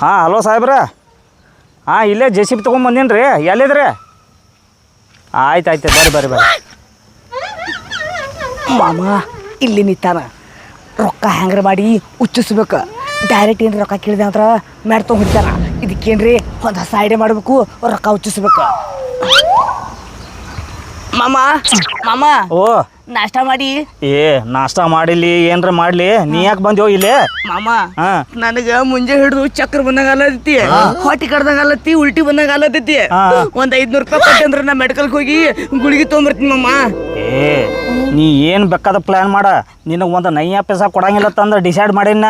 ಹಾಂ, ಹಲೋ ಸಾಹೇಬ್ರ. ಹಾಂ, ಇಲ್ಲೇ ಜೆ ಸಿ ಬಿ ತೊಗೊಂಬಂದೇನು ರೀ. ಎಲ್ಲಿದ್ರೆ? ಆಯ್ತು ಆಯ್ತು, ಬರ್ರಿ ಬರ್ರಿ ಬರ್ರಿ. ಮಾಮ, ಇಲ್ಲಿ ನಿತ್ತಾನ ರೊಕ್ಕ ಹ್ಯಾಂಗ್ರ ಮಾಡಿ ಉಚ್ಚಿಸ್ಬೇಕು ಡೈರೆಕ್ಟ್ ಏನು ರೊಕ್ಕ ಕೇಳಿದೆ ಅಂದ್ರೆ ಮ್ಯಾಡ್ ಇದಕ್ಕೇನು ಇದಕ್ಕೇನ್ರಿ ಒಂದು ಹೊಸ ಐಡಿಯಾ ಮಾಡಬೇಕು, ರೊಕ್ಕ ಉಚ್ಚಿಸ್ಬೇಕು ಮಾಮ ಮಾಮ ಓ. ನಾಷ್ಟ ಮಾಡಿ. ಏ ನಾಷ್ಟ ಮಾಡಿಲಿ ಏನ್ರ ಮಾಡ್ಲಿ? ನೀ ಯಾಕೆ ಬಂದ್ಯೋ ಇಲ್ಲೇ? ಮಾಮ ಹಾಂ. ನನಗ ಮುಂಜೆ ಹಿಡಿದು ಚಕ್ರ ಬಂದಂಗ ಅಲ್ಲತಿ ಹೊಟ್ಟಿ ಕಡ್ದಂಗ ಅಲ್ಲತಿ ಉಲ್ಟಿ ಬಂದಂಗ ಅಲ್ಲತೈತಿ ಹಾ. ಒಂದ್ ಐದ್ನೂರು ರೂಪಾಯಿ ಕೊಟ್ಟೆ ಅಂದ್ರೆ ನಾ ಮೆಡಿಕಲ್ಗೆ ಹೋಗಿ ಗುಳಿಗೆ ತೊಗೊಂಬರ್ತೀನಿ ಮಾಮ. ಏ ನೀ ಏನು ಬೇಕಾದ ಪ್ಲ್ಯಾನ್ ಮಾಡ? ನಿನಗೆ ಒಂದ್ ನೈಯ ಪೈಸಾ ಕೊಡಂಗಿಲ್ಲ ತಂದ್ರೆ ಡಿಸೈಡ್ ಮಾಡೀನ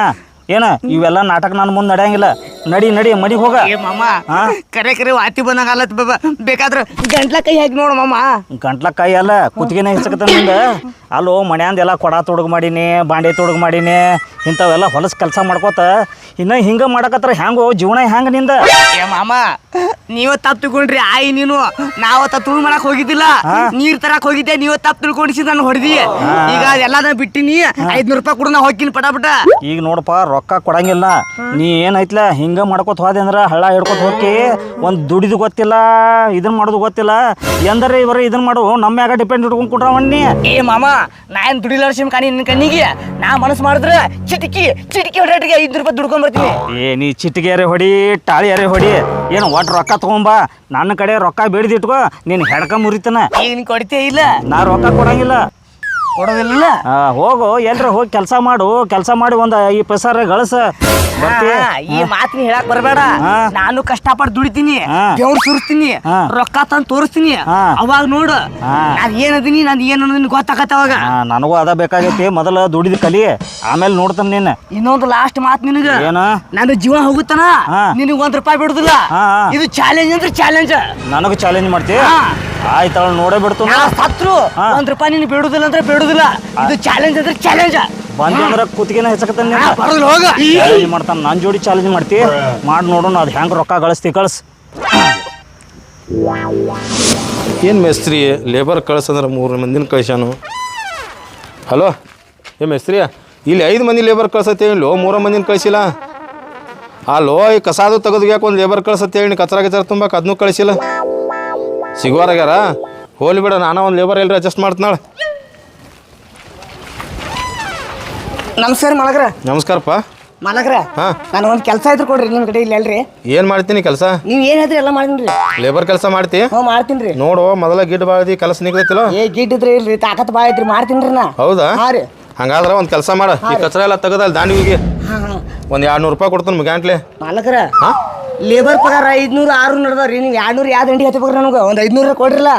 ಏನ? ಇವೆಲ್ಲ ನಾಟಕ ನನ್ನ ಮುಂದೆ ನಡೆಯಂಗಿಲ್ಲ. ನಡಿ ನಡಿ ಮಡಿ ಹೋಗ. ಏ ಮಾಮ ಹಾ? ಕರೆ ಕರೆ ವಾತಿ ಬಂದಂಗ ಅಲ್ಲತ್ ಬಾಬಾ. ಬೇಕಾದ್ರ ಗಂಟ್ಲ ಕೈ ಹಾಕಿ ನೋಡು ಮಾಮ. ಗಂಟ್ಲ ಕೈ ಅಲ್ಲ ಕುತ್ತಿಗೆನೇ ಹೆಚ್ಚಕತ್ತ ನಿಂದ. ಅಲ್ಲೋ ಮನ್ಯಾಂದ ಎಲ್ಲ ಕೊಡ ತೊಡಗು ಮಾಡೀನಿ ಬಾಂಡೆ ತೊಡಗು ಮಾಡೀನಿ ಇಂಥವೆಲ್ಲ ಹೊಲಸು ಕೆಲಸ ಮಾಡ್ಕೋತ ಇನ್ನು ಹಿಂಗೆ ಮಾಡಕತ್ರ ಹ್ಯಾಂಗೋ ಜೀವನ ಹೆಂಗ ನಿಂದ? ಏ ಮಾಮ ನೀವ ತಪ್ಪು ತಿಳ್ಕೊಂಡ್ರಿ ಆಯಿ ನೀನು. ನಾವ ತುಳು ಮಾಡಕ್ ಹೋಗಿದ್ದಿಲ್ಲ. ನೀರ್ ತರಕ್ ಹೋಗಿದ್ದೆ ನೀವ ತಪ್ಪು ತಿಳ್ಕೊಂಡಿಸಿ ನಾನು ಹೊಡೆದಿ. ಈಗ ಅದೆಲ್ಲ ಬಿಟ್ಟಿನಿ ಐದ್ನೂರು ರೂಪಾಯಿ ಕೊಡು ನಾ ಹೋಗ್ತೀನಿ ಪಟ ಪಟ ಈಗ ನೋಡಪ್ಪ ರೊಕ್ಕ ಕೊಡಂಗಿಲ್ಲ. ನೀ ಏನೈತ್ಲ ಹಿಂಗ ಮಾಡ್ಕೋತ ಹೋದೆ ಅಂದ್ರ ಹಳ್ಳ ಹಿಡ್ಕೊತ ಹೋಗಿ ಒಂದ್ ದುಡಿದು ಗೊತ್ತಿಲ್ಲ ಇದನ್ನ ಮಾಡೋದು ಗೊತ್ತಿಲ್ಲ. ಎಂದರೆ ಇವರು ಇದನ್ನ ಮಾಡು ನಮ್ಮ ಮ್ಯಾಗ ಡಿಪೆಂಡ್ ಇಟ್ಕೊಂಡ್ ಕೊಟ್ರವಣ್ಣಿ ಏ ಮಾಮ ನಾ ಏನ್ ದುಡಿಲಾರ್ಸಿಮ್ ಕಾಣಿ ನಿನ್ ಕಣ್ಣಿಗೆ. ನಾ ಮನಸ್ಸು ಮಾಡಿದ್ರೆ ಚಿಟಕಿ ಚಿಟಕಿ ಹೊಡೆಟಿಗೆ ಐದು ರೂಪಾಯಿ ದುಡ್ಕೊಂಡ್ ಬರ್ತೀನಿ ಏ ನೀ ಚಿಟ್ಟಿಗೆರೆ ಹೊಡಿ ಟಾಳಿಯರೆ ಹೊಡಿ. ಏನು ಒಟ್ಟು ರೊಕ್ಕ ತಗೊಂಬಾ. ನನ್ನ ಕಡೆ ರೊಕ್ಕ ಬೇಡದಿಟ್ಕೋ ನೀನು ಹೆಡ್ಕ ಮುರಿತನ. ಈಗ ನೀನ್ ಕೊಡ್ತೇ ಇಲ್ಲ. ನಾ ರೊಕ್ಕ ಕೊಡಂಗಿಲ್ಲ. ಕೊಡೋದಿಲ್ಲ ಆ, ಹೋಗು ಎಲ್ರ ಹೋಗಿ ಕೆಲಸ ಮಾಡು ಕೆಲಸ ಮಾಡಿ ಒಂದ ಈ ಪೈಸಾರ ಗಳಸ ಹಾ, ಈ ಮಾತಿನ ಹೇಳಕ್ ಬರಬೇಡ ಹಾ. ನಾನು ಕಷ್ಟಪಟ್ಟು ದುಡಿತೀನಿ ಹಾ. ಬೆವ್ರು ಸುರಿಸ್ತೀನಿ ಹಾ. ರೊಕ್ಕ ತಂದು ತೋರಿಸ್ತೀನಿ ಹಾ. ಅವಾಗ ನೋಡು ಹಾ. ನಾನ್ ಏನದೀನಿ ನಾನು ಏನು ಗೊತ್ತಾಗತ್ತ ಅವಾಗ ಆ, ನನಗೂ ಅದ ಬೇಕಾಗೈತಿ ಮೊದಲ ದುಡಿದ ಕಲಿ ಆಮೇಲೆ ನೋಡ್ತಾನೆ ನೀನು ಇನ್ನೊಂದು ಲಾಸ್ಟ್ ಮಾತು ನಿನಗ ಏನ ನನ್ನ ಜೀವ ಹೋಗುತ್ತಾನ ಹಾ. ನಿನಗೆ ಒಂದ್ ರೂಪಾಯಿ ಬಿಡುದಿಲ್ಲ ಹಾ, ಹಾ. ಇದು ಚಾಲೆಂಜ್ ಅಂದ್ರೆ ಚಾಲೆಂಜ್ ನನಗೂ ಚಾಲೆಂಜ್ ಮಾಡ್ತಿ ಹಾ. ಆಯ್ತು ಅವಳು ನೋಡೇ ಬಿಡ್ತು. ನಾ ಸತ್ರು ಹಾ. ಒಂದ್ ರೂಪಾಯಿ ನೀನು ಬಿಡುದಿಲ್ಲ ಅಂದ್ರೆ ಬಿಡುದಿಲ್ಲ. ಇದು ಚಾಲೆಂಜ್ ಅಂದ್ರೆ ಚಾಲೆಂಜ್ ಬಂದಿ ಅಂದ್ರೆ ಕುತ್ತಿಗೆನ ಹೆಚ್ಚಕತ್ತಾನ ಬರೋದಿಲ್ಲ ಹೋಗ. ಮಾಡ್ತಾನ ಜೋಡಿ ಚಾಲೆಂಜ್ ಮಾಡ್ತಿ. ಮಾಡಿ ನೋಡೋಣ ಅದ್ ಹೆಂಗ್ ರೊಕ್ಕ ಗಳಿಸ್ತಿ ಕಳ್ಸ್. ಏನು ಮೇಸ್ತ್ರಿ ಲೇಬರ್ ಕಳ್ಸಂದ್ರೆ ಮೂರು ಮಂದಿನ ಕಳ್ಸಾನು ಹಲೋ ಏ ಮೇಸ್ತ್ರಿ ಇಲ್ಲಿ ಐದು ಮಂದಿ ಲೇಬರ್ ಕಳ್ಸತ್ತೆ ಇಲ್ಲೋ ಮೂರು ಮಂದಿನ ಕಳಿಸಿಲ್ಲ? ಲೋ ಈ ಕಸಾದು ತೆಗೆದು ಯಾಕೆ ಒಂದು ಲೇಬರ್ ಕಳ್ಸತ್ತೆ ಹೇಳಿ ಕಚರ ಗಿಚರ ತುಂಬಕ್ಕೆ ಅದನ್ನೂ ಕಳಿಸಿಲ್ಲ. ಸಿಗುವಾರಾಗ್ಯಾರ ಹೋಲಿ ಬಿಡ ನಾನು ಒಂದು ಲೇಬರ್ ಎಲ್ರಿ ಅಡ್ಜಸ್ಟ್ ಮಾಡ್ತಾಳೆ ನಮಸ್ಕಾರ ಮಲಗ್ರ. ನಮಸ್ಕಾರಪ್ಪ. ಮಲಗ್ರ ಹಾ. ನಾನು ಒಂದ್ ಕೆಲಸ ಇದ್ರು ಕೊಡ್ರಿ ನಿಮ್ಮ ಕಡೆ ಇಲ್ಲ ಅಲ್ರಿ ಏನು ಮಾಡ್ತೀನಿ ಕೆಲಸ? ನೀವ್ ಏನ್ ಹೇಳ್ರಿ ಎಲ್ಲ ಮಾಡ್ತೀನಿ ಲೇಬರ್ ಕೆಲಸ ಮಾಡ್ತಿ? ಹ್ಞೂ ಮಾಡ್ತೀನಿ ನೋಡು ಮೊದಲ ಗಿಡ್ ಬಾಳ್ದಿ ಕೆಲಸ ನಿಗ್ಲತ್ತಿಲ್ಲ ಏ ಗಿಡ್ ಇದ್ರೆ ಇಲ್ರಿ ತಾಕತ್ ಭಾಳ ಐತ್ರಿ ಮಾಡ್ತೀನಿ ನಾ. ಹೌದಾ? ಹಾಂ ರೀ. ಹಂಗಾದ್ರೆ ಒಂದು ಕೆಲಸ ಮಾಡ. ಈ ಕಚರ ಎಲ್ಲ ತೆಗೆದಲ್ಲ ದಾಂಡಿಗೆ ಒಂದು ಎರಡು ನೂರು ರೂಪಾಯಿ ಕೊಡ್ತಾನೆ ಮುಗ್ಯಾಂಟ್ಲೆ ಮಾಲಕ್ರ ಹಾ? ಲೇಬರ್ ಪಗಾರ ಐದ್ನೂರು ಆರು ನಡ್ದಾವ್ರಿ. ನೀವು ಎರಡ್ನೂರು ಯಾವ್ದು ಗಂಟೆ ಹಚ್ಚಬೇಕ್ರಿ ನನಗೆ ಒಂದು ಐದ್ನೂರ ಕೊಡ್ರಿಲ್ಲ?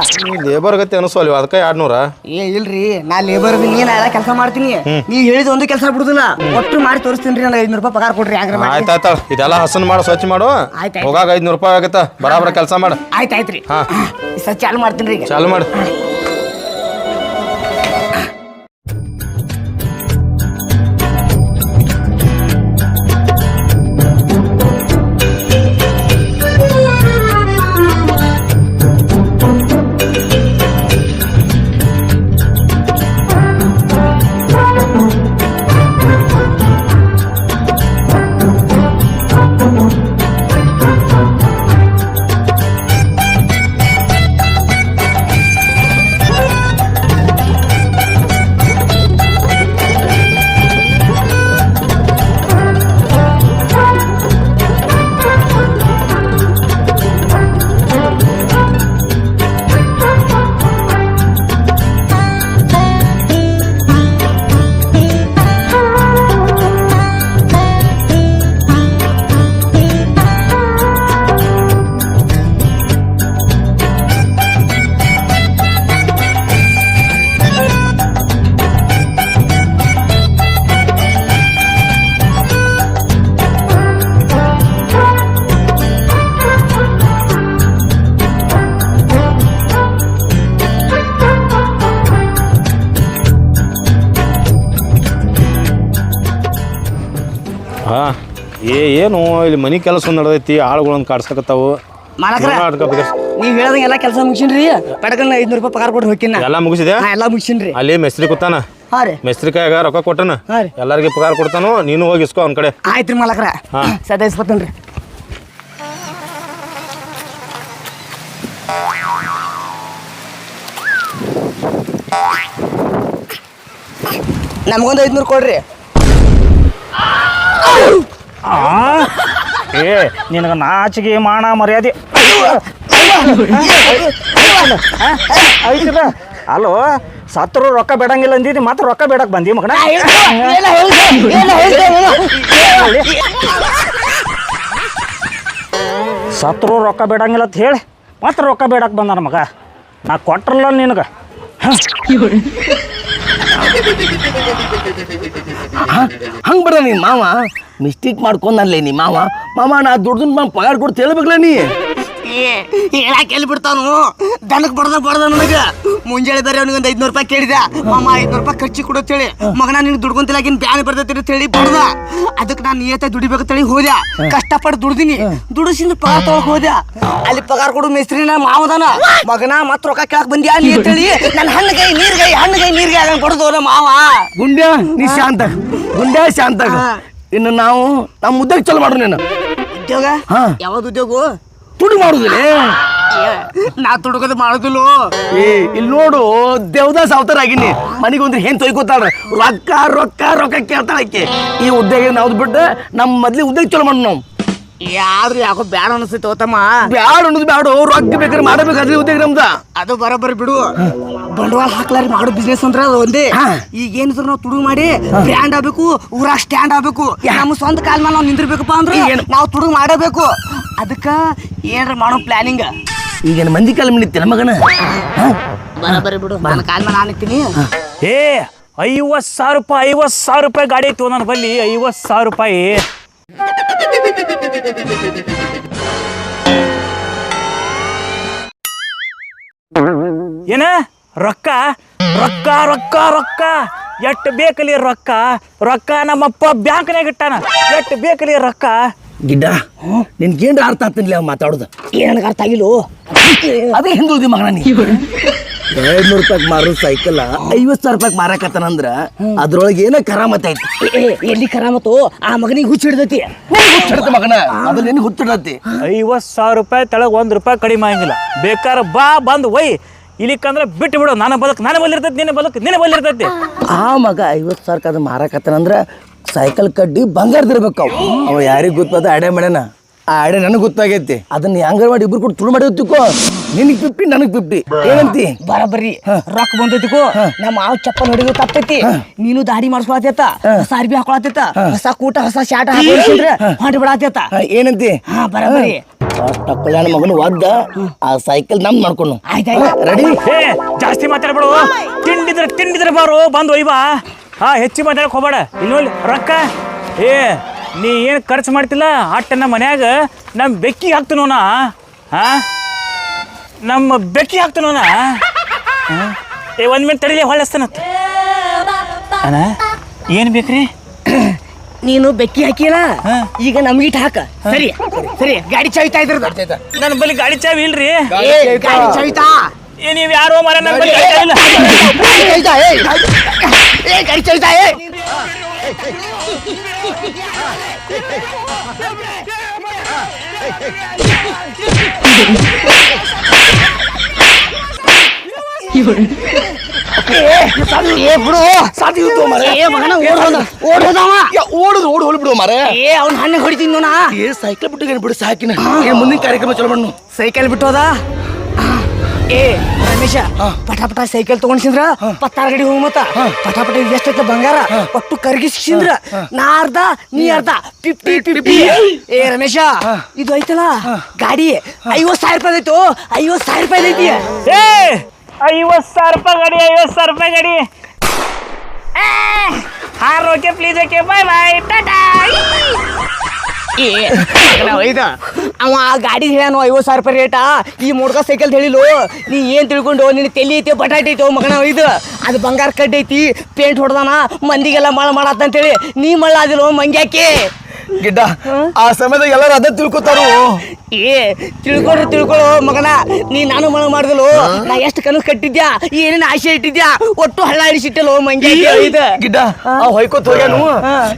ಲೇಬರ್ ಗತಿ ಅನಿಸೋಲ್ವ? ಅದಕ್ಕೆ ಎರಡು ನೂರ ಏ ಇಲ್ರಿ. ನಾ ಲೇಬರ್ ನೀ ನಾ ಎಲ್ಲ ಕೆಲಸ ಮಾಡ್ತೀನಿ. ನೀ ಹೇಳಿದ ಒಂದು ಕೆಲಸ ಬಿಡುದಿಲ್ಲ. ಒಟ್ಟು ಮಾಡಿ ತೋರಿಸ್ತೀನಿ ನನಗೆ ಐದ್ನೂರು ರೂಪಾಯಿ ಪಗಾರ ಕೊಡ್ರಿ ಹಂಗ್ರ ಆಯ್ತು ಆಯ್ತು ಇದೆಲ್ಲ ಹಸನ್ ಮಾಡು ಸ್ವಚ್ಛ ಮಾಡು. ಆಯ್ತ್ ಆಯ್ತ್. ಹೋಗಾಗ ಐದ್ನೂರು ರೂಪಾಯಿ ಆಗತ್ತ. ಬರಾಬರ ಕೆಲಸ ಮಾಡು. ಆಯ್ತಾಯ್ತ್ರಿ ಹಾ. ಈ ಚಾಲು ಮಾಡ್ತೀನಿ ರೀ ಈಗ. ಚಾಲು ಮಾಡು. ಏನು ಇಲ್ಲಿ ಮನೆ ಕೆಲಸ ನಡೆದೈತಿ ಆಳುಗಳನ್ನು ಕಾಡ್ಸಕತ್ತಾವು ಮಾಲಕ್ರ. ನೀವ್ ಹೇಳ್ದಂಗೆ ಎಲ್ಲ ಕೆಲಸ ಮುಗಿಸಿನ್ರಿ. ಪಡಕನ್ನ ಐದ್ನೂರು ರೂಪಾಯಿ ಪಗಾರ ಕೊಟ್ಟು ಹೋಗಿನ ಎಲ್ಲ ಮುಗಿಸಿದೆ ಎಲ್ಲ ಮುಗಿಸಿನ್ರಿ. ಅಲ್ಲಿ ಮೆಸ್ತ್ರಿ ಕೂತಾನ? ಹಾ ರೀ. ಮೆಸ್ತ್ರಿ ಕೈಯಾಗ ರೊಕ್ಕ ಕೊಟ್ಟನ? ಹಾ ರೀ. ಎಲ್ಲರಿಗೆ ಪಗಾರ ಕೊಡ್ತಾನು ನೀನು ಹೋಗಿ ಇಸ್ಕೋ ಅವ್ನ ಕಡೆ. ಆಯ್ತ್ರಿ ಮಾಲಕ್ರ. ಹಾ. ಸದಾ ಇಸ್ಕೊತೇನ್ರಿ. ನಮ್ಗೊಂದು ಐದ್ನೂರು ಕೊಡ್ರಿ. ಆ? ಏ ನಿನಗೆ ನಾಚಿಗೆ ಮಾನ ಮರ್ಯಾದೆ. ಐತಿಲ್ಲ ಅಲ್ಲೋ ಸತ್ರು ರೊಕ್ಕ ಬೇಡಂಗಿಲ್ಲ ಅಂದಿದ್ದು ಮತ್ತೆ ರೊಕ್ಕ ಬೇಡಕ್ಕೆ ಬಂದಿ ಮಗನ? ಸತ್ರು ರೊಕ್ಕ ಬೇಡಂಗಿಲ್ಲ ಅಂತ ಹೇಳಿ ಮತ್ತೆ ರೊಕ್ಕ ಬೇಡಕ್ಕೆ ಬಂದಾನ ಮಗ. ನಾ ಕೊಟ್ರಲ್ಲ ನಿನಗೆ. ಹಂಗೆ ಬರ ನೀನು ಮಾವ? ಮಿಸ್ಟೇಕ್ ಮಾಡ್ಕೊಂಡಲ್ಲೇ ನೀ ಮಾವ. ಮಾವ, ನಾ ದುಡ್ದು ಮಾವ ಪಗಾರ ಕೊಡ್ತು ಹೇಳ್ಬೇಕಲ್ಲ ನೀ. ಹೇಳಕ್ ಎಲ್ಲಿ ಬಿಡ್ತಾನು? ದನಕ್ ಬಡ್ದ ಬಡ್ದ ನನಗೆ. ಮುಂಜಾನೆ ಬೇರೆ ಅವ್ನಿಗೆ ಒಂದು ಐದ್ನೂರು ರೂಪಾಯಿ ಕೇಳಿದ. ಮಾಮ ಐದ್ನೂರು ರೂಪಾಯಿ ಖರ್ಚಿ ಕೊಡೋ ಹೇಳಿ. ಮಗನ ನೀನು ದುಡ್ಕೊಂತಿಲಾಗಿನ್ ಬ್ಯಾನ್ ಬರ್ತೈತಿ ಅಂತ ಹೇಳಿ ಬಡ್ದ. ಅದಕ್ಕೆ ನಾನು ನಿಯತ ದುಡಿಬೇಕು ಹೇಳಿ ಹೋದೆ. ಕಷ್ಟಪಟ್ಟು ದುಡ್ದಿನಿ. ದುಡಿಸಿಂದ ಪಗಾರ ತೊಗೊಳಕ್ ಹೋದೆ. ಅಲ್ಲಿ ಪಗಾರ ಕೊಡು ಮೇಸ್ತ್ರಿನ ಮಾವದನ ಮಗನ ಮತ್ ರೊಕ್ಕ ಕೇಳಕ್ ಬಂದ್ಯಾ ನೀ ಅಂತೇಳಿ ನನ್ನ ಹಣ್ಣಿಗೆ ನೀರ್ಗೈ ಹಣ್ಣಿಗೆ ನೀರ್ಗೈ ಅದನ್ನ ಕೊಡೋದು ಮಾವ. ಗುಂಡ್ಯ ನೀ ಶಾಂತ ಗುಂಡ್ಯ ಶಾಂತ ಇನ್ನು ನಾವು ನಮ್ಮ ಉದ್ಯೋಗ ಚಲೋ ಮಾಡ್ರು ನೀನು. ಉದ್ಯೋಗ. ಯಾವ್ದು ಉದ್ಯೋಗ? ತುಡು ಮಾಡುದಿಲ್ಲ ನಾ ತುಡುಕೋದು ಮಾಡುದಿಲ್ಲ. ಏ ಇಲ್ಲಿ ನೋಡು ದೇವದಾಸ್ ಅವತಾರ ಆಗಿನಿ ಮನೆಗೆ ಒಂದ್ರೆ ಹೆಣ್ ತೊಯ್ಕೋತಾಳ? ರೊಕ್ಕ ರೊಕ್ಕ ರೊಕ್ಕ ಕೇಳ್ತಾಳ ಆಕೆ. ಈ ಉದ್ಯೋಗ ನಾವು ಬಿಟ್ಟು ನಮ್ಮ ಮೊದ್ಲಿ ಉದ್ಯೋಗ ಚಲೋ ಮಾಡೋಣ ನಾವು. ಯಾರು ಯಾಕೋ ಬ್ಯಾಡ ಅನಿಸ್ತೈತೆ ತಮ್ಮ ಬ್ಯಾಡ ಅನ್ನೋದು ಬ್ಯಾಡ ರೊಕ್ಕ ಬೇಕಾದ್ರೆ ಮಾಡಬೇಕಾದ್ರೆ ಉದ್ಯೋಗ ನಮ್ದ. ಅದು ಬರೋಬ್ಬರಿ ಬಿಡು. ಬಂಡವಾಳ ಹಾಕ್ಲಾರಿ ಮಾಡೋ ಬಿಸ್ನೆಸ್ ಅಂದ್ರೆ ಅದು ಒಂದೇ. ಈಗ ಏನಿದ್ರು ನಾವು ತುಡುಗು ಮಾಡಿ ಬ್ರ್ಯಾಂಡ್ ಆಗ್ಬೇಕು ಊರ ಸ್ಟ್ಯಾಂಡ್ ಆಗ್ಬೇಕು. ನಮ್ಮ ಸ್ವಂತ ಕಾಲ ಮೇಲೆ ನಾವು ನಿಂದಿರ್ಬೇಕಪ್ಪ ಅಂದ್ರೆ? ನಾವು ತುಡುಗು ಮಾಡಬೇಕು. ಅದಕ್ಕ ಏನ್ರ ಮಾಡೋ ಪ್ಲಾನಿಂಗ್ ಈಗಿನ ಮಂದಿ ಕಾಲ ಮಿಡಿತ್ತೆ ಮಗನ? ಬರೋಬ್ಬರಿ ಬಿಡು. ನನ್ನ ಕಾಲ ಮೇಲೆ ನಾನು ನಿಂತೀನಿ ಏ ಐವತ್ತು ಸಾವಿರ ರೂಪಾಯಿ ಐವತ್ತು ಸಾವಿರ ರೂಪಾಯಿ ಗಾಡಿ ಐತಿ ನನ್ನ ಬಲ್ಲಿ ಐವತ್ತು ಸಾವಿರ ರೂಪಾಯಿ. ಏನ? ರೊಕ್ಕ? ರೊಕ್ಕ ರೊಕ್ಕ ರೊಕ್ಕ. ಎಷ್ಟು ಬೇಕಲಿ ರೊಕ್ಕ? ರೊಕ್ಕ ನಮ್ಮಪ್ಪ ಬ್ಯಾಂಕ್ನಾಗ ಇಟ್ಟಾನ. ಎಷ್ಟು ಬೇಕಲಿ ರೊಕ್ಕ? ಗಿಡ್ಡ ನಿನ್ಗೇನ್ರ ಅರ್ಥ ಆಗ್ತಿಲ್ಲ ಅವ್ ಮಾತಾಡೋದು? ಏನ್ ನನಗೆ ಅರ್ಥ ಆಗಿಲ್ಲೋ? ಅದೇ ಹಿಂದುಳಿದಿ ಮಗನ ನೀ. ಎರಡ್ನೂರು ರೂಪಾಯಿ ಮಾರೋ ಸೈಕಲ್ ಐವತ್ ಸಾವಿರ ರೂಪಾಯಿ ಮಾರಾಕತ್ತಾನಂದ್ರ ಅದ್ರೊಳಗೆ ಏನೋ ಕರಾಮತ್ ಐತಿ. ಎಲ್ಲಿ ಕರಾಮತ್ತು? ಆ ಮಗನಿಗೆ ಹುಚ್ಚ ಹಿಡ್ದತಿ. ಹುಚ್ಚಿಡ್ತ ಮಗನ? ಅದ್ರ ನಿನ್ ಹುಚ್ಚಿಡತಿ ಐವತ್ತು ಸಾವಿರ ರೂಪಾಯಿ ತಳಗ ಒಂದು ರೂಪಾಯಿ ಕಡಿಮೆ ಆಗಿಲ್ಲ. ಬೇಕಾರ ಬಾ ಬಂದು ಒಯ್. ಇಲ್ಲಿಕಂದ್ರೆ ಬಿಟ್ಟು ಬಿಡು. ನಾನು ಬದುಕು ನಾನು ಬಲ್ಲಿರ್ತೈತಿ ನಿನ್ನ ಬದುಕು ನಿನ್ನ ಬಲ್ಲಿರ್ತೈತಿ ಆ ಮಗ ಐವತ್ತು ಸಾವಿರ ಅದು ಮಾರಾಕತ್ತಾನಂದ್ರ ಸೈಕಲ್ ಕಡ್ಡಿ ಬಂಗಾರದಿರ್ಬೇಕು ಅವು. ಅವ ಯಾರಿಗ್ ಗೊತ್ತದ? ಅಡೆ ಮಾಡ್ಯಾನ ಆ ಅಡೆ ನನಗ್ ಗೊತ್ತಾಗೈತಿ. ಅದನ್ನ ಹೆಂಗ ಮಾಡಿ ಇಬ್ರು ಕೊಟ್ಟು ತುಳು ಮಾಡಿ ತಿಕ್ಕೋ. ನಿನಗ್ ಫಿಫ್ಟಿ ನನಗ್ ಫಿಫ್ಟಿ ಏನಂತಿ? ಬರಬರ್ರಿ ರೊಕ್ಕ ಬಂದೈತಿಕೋ ನಮ್ಮ ಮಾವ ಚಪ್ಪ ಹೊಡಿದು ತಪ್ಪೈತಿ ನೀನು ದಾಡಿ ಮಾಡಿಸ್ಕೊಳತೈತ ಹೊಸ ಅರ್ಬಿ ಹಾಕೊಳತೈತ ಹೊಸ ಕೂಟ ಹೊಸ ಶಾಟ ಹಾಕೊಂಡ್ರೆ ಹೊಂಟಿ ಬಿಡಾತೈತ. ಏನಂತಿ? ಹಾ ಬರಬರಿ ಕಲ್ಯಾಣ ಮಗನ ಒದ್ದ ಆ ಸೈಕಲ್ ನಮ್ ಮಾಡ್ಕೊಂಡು ಆಯ್ತಾಯ್ತು. ರೆಡಿ ಜಾಸ್ತಿ ಮಾತಾಡ್ಬಿಡು. ತಿಂಡಿದ್ರೆ ತಿಂಡಿದ್ರೆ ಬಾರು ಬಂದು ಒಯ್ಬಾ. ಹಾ ಹೆಚ್ಚು ಮಾತಾಡಕ್ ಹೋಗಬೇಡ. ಇಲ್ಲಿ ನೋಡಿ ರೊಕ್ಕ. ಏ ನೀ ಏನು ಖರ್ಚು ಮಾಡ್ತಿಲ್ಲ? ಅಟ್ಟ ನಮ್ಮ ಮನ್ಯಾಗ ನಮ್ಮ ಬೆಕ್ಕಿ ಹಾಕ್ತನೋನ ಹಾ? ನಮ್ಮ ಬೆಕ್ಕಿ ಹಾಕ್ತನೋನ? ಏ ಒಂದು ಮಿನಿಟ್ ತಡಿಲಿ ಹೊಳ್ಳಿಸ್ತಾನತ್ತ ಅಣ್ಣ ಏನು ಬೇಕ್ರಿ? ನೀನು ಬೆಕ್ಕಿ ಹಾಕಿಲ್ಲ ಈಗ ನಮ್ಗಿಟ್ ಹಾಕ. ಸರಿ ಸರಿ ಗಾಡಿ ಚಾಯ್ತಾ ಇದ್ರ ನನ್ನ ಬಳಿ ಗಾಡಿ ಚಾವಿ ಇಲ್ರಿ. ಗಾಡಿ ಚಾವಿತಾ? ಏ ನೀವು ಯಾರೋ ಮರ ನನ್ನ ಬಳಿ ಗಾಡಿ ಏ ಗಾಡಿ ಚಾಯ್ತಾ ಏ! ಏ ಬಿಡು ಸಾಧ್ಯ ಇತ್ತು ಮರ. ಏ ಮಗನ ಓಡ್ ಹೋದ. ಓಡ್ ಹೋದವ? ಓಡುದು ಓಡಿ ಹೋಗ್ಬಿಡು ಮರ. ಏ ಅವ್ನ ಹಣ್ಣೆ ಹೊಡಿತೀನಿ ನಾ ಏ ಸೈಕಲ್ ಬಿಟ್ಟು ಬಿಡು ಸಾಕಿನ. ಮುಂದಿನ ಕಾರ್ಯಕ್ರಮ ಚಲೋ ಮಾಡು ಸೈಕಲ್ ಬಿಟ್ಟೋದ? ಏ ರಮೇಶ ಪಟ ಪಟ ಸೈಕಲ್ ತಗೊಂಡ್ಸಿಂದ್ರ ಪತ್ತಾರ ಗಡಿ ಹೋಗ್ ಮತ್ತ ಪಟ ಪಟ ಎಷ್ಟೈತ ಬಂಗಾರ ಒಟ್ಟು ಕರ್ಗಿಸಿಂದ್ರ ನಾ ಅರ್ಧ ನೀ ಅರ್ಧ ಫಿಫ್ಟಿ ಫಿಫ್ಟಿ ಏ ರಮೇಶ ಇದು ಐತಲ್ಲ ಗಾಡಿ ಐವತ್ ಸಾವಿರ ರೂಪಾಯಿ ಐತು ಐವತ್ ಸಾವಿರ ರೂಪಾಯಿ ಐತಿ ಏ ಐವತ್ತು ಸಾವಿರ ರೂಪಾಯಿ ಗಾಡಿ ಐವತ್ತು ಸಾವಿರ ರೂಪಾಯಿ ಗಾಡಿ horn okay please okay bye bye tata ಅವ ಆ ಗಾಡಿ ಹೇಳ್ಯಾನು ಐವತ್ ಸಾವಿರ ರೂಪಾಯಿ ರೇಟ. ಈ ಮೋಡ್ಕ ಸೈಕಲ್ ಹೇಳಿಲು ನೀ ಏನ್ ತಿಳ್ಕೊಂಡು? ನಿನ್ನ ತೆಲಿ ಐತಿ, ಬಟಾಟೆ ಐತಿ ಮಗನ ಇದು. ಅದು ಬಂಗಾರ ಕಡ್ಡಿ ಐತಿ ಪೇಂಟ್ ಹೊಡ್ದಾನ, ಮಂದಿಗೆಲ್ಲ ಮಳ ಮಾಡತ್ತ ಅಂತೇಳಿ. ನೀ ಮಳ್ಳ ಅದಿಲ್ಲ ಮಂಗ್ಯಾಕೆ? ಗಿಡ್ಡ, ಆ ಸಮಯದಾಗ ಎಲ್ಲರೂ ಅದ ತಿಳ್ಕೊತಾರು? ಏ ತಿಳ್ಕೊಳ್ರಿ ತಿಳ್ಕೊಳ್ಳೋ ಮಗನ. ನೀ ನಾನು ಮನ ಮಾಡಿದಲು ನಾ ಎಷ್ಟು ಕನಸು ಕಟ್ಟಿದ್ಯಾ? ಏನೇನು ಆಸೆ ಇಟ್ಟಿದ್ಯಾ? ಒಟ್ಟು ಹಳ್ಳ ಹಿಡಿಸಿಟ್ಟಲು ಮಂಜ ಇದು ಗಿಡ್ಡ ಆ ಹೊಯ್ಕೋತ್ ಹೋಗ್ಯಾನು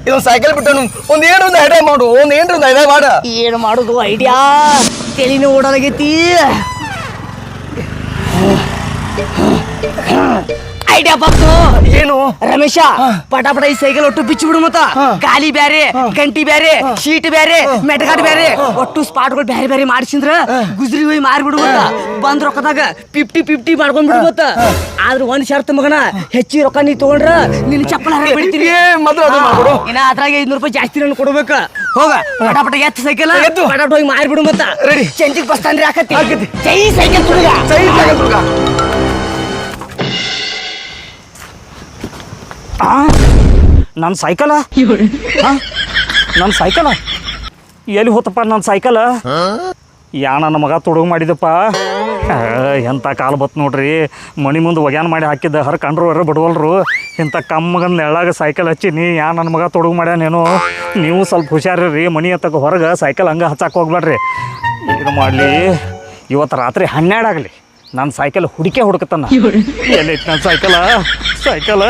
ಇದೊಂದು ಸೈಕಲ್ ಬಿಟ್ಟನು. ಒಂದ್ ಏನ್ರ ಒಂದು ಐಡಿಯಾ ಮಾಡು ಒಂದ್ ಏನ್ರ ಒಂದು ಐಡಿಯಾ ಮಾಡ. ಏನು ಮಾಡುದು ಐಡಿಯಾ ತೆಲಿನ ಓಡಲಾಗೈತಿ ಐಡಿಯಾ ಬಂತು. ಏನು? ರಮೇಶ ಪಟಾಪಟ ಪಟ ಈ ಸೈಕಲ್ ಒಟ್ಟು ಬಿಚ್ಚಿ ಬಿಡು ಮತ್ತ ಗಾಲಿ ಬ್ಯಾರೆ ಗಂಟಿ ಬ್ಯಾರೆ ಶೀಟ್ ಬ್ಯಾರೆ ಮೆಟಗಾಟ್ ಬ್ಯಾರೆ. ಒಟ್ಟು ಸ್ಪಾಟ್ಗಳು ಬ್ಯಾರೆ ಬ್ಯಾರೆ ಮಾಡಿಸಿದ್ರ ಗುಜ್ರಿ ಹೋಗಿ ಮಾರಿ ಬಿಡು ಮತ್ತ ಬಂದ್ ರೊಕ್ಕದಾಗ ಫಿಫ್ಟಿ ಫಿಫ್ಟಿ ಮಾಡ್ಕೊಂಡ್ ಬಿಡು ಮತ್ತ. ಆದ್ರ ಒಂದ್ ಶರ್ತ್ ಮಗನ ಹೆಚ್ಚಿ ರೊಕ್ಕ ನೀ ತಗೊಂಡ್ರ ನಿನ್ ಚಪ್ಪಲ ಬಿಡ್ತೀನಿ. ಇನ್ನ ಅದ್ರಾಗ ಐದ್ನೂರು ರೂಪಾಯಿ ಜಾಸ್ತಿ ನಾನು ಕೊಡ್ಬೇಕ. ಹೋಗ ಪಟಾಪಟ ಪಟ ಎತ್ತ ಸೈಕಲ್. ಎತ್ತು. ಪಟ ಪಟ ಹೋಗಿ ಮಾರಿ ಬಿಡು ಮತ್ತ. ರೆಡಿ. ಚಂಚಿಗೆ ಬಸ್ ತಂದ್ರೆ ಹಾಕತ್ತಿ. ಜೈ ಸೈಕಲ್ ಜೈ ಸೈಕಲ್ ನನ್ನ ಸೈಕಲ? ನನ್ನ ಸೈಕಲ? ಎಲ್ಲಿ ಹೋತಪ್ಪ ನನ್ನ ಸೈಕಲ? ಯಾ, ನನ್ನ ಮಗ ತೊಡಗು ಮಾಡಿದಪ್ಪ. ಎಂಥ ಕಾಲು ಬತ್ ನೋಡ್ರಿ. ಮಣಿ ಮುಂದೆ ಒಗ್ಯಾನ್ ಮಾಡಿ ಹಾಕಿದ್ದ ಹರ ಕಂಡ್ರು ಬಿಡವಲ್ರು. ಇಂಥ ಕಮ್ಮಗನ್ ನೆಳ್ಳಾಗ ಸೈಕಲ್ ಹಚ್ಚೀನಿ ಯಾ, ನನ್ನ ಮಗ ತೊಡಗು ಮಾಡ್ಯಾನೇನು ನೀವು ಸ್ವಲ್ಪ ಹುಷಾರಿರಿ ಮಣಿ ಹತ್ತಕ್ಕೆ ಹೊರಗೆ ಸೈಕಲ್ ಹಂಗೆ ಹಚ್ಚಕ್ಕೆ ಹೋಗ್ಬೇಡ್ರಿ ಇದು ಮಾಡಲಿ ಇವತ್ತು ರಾತ್ರಿ ಹನ್ನೆರಡು ಆಗಲಿ. ನನ್ನ ಸೈಕಲ್ ಹುಡುಕೆ ಹುಡುಕತ್ತಾನ. ಎಲ್ಲೈತಿ ನನ್ನ ಸೈಕಲ? ಸೈಕಲ?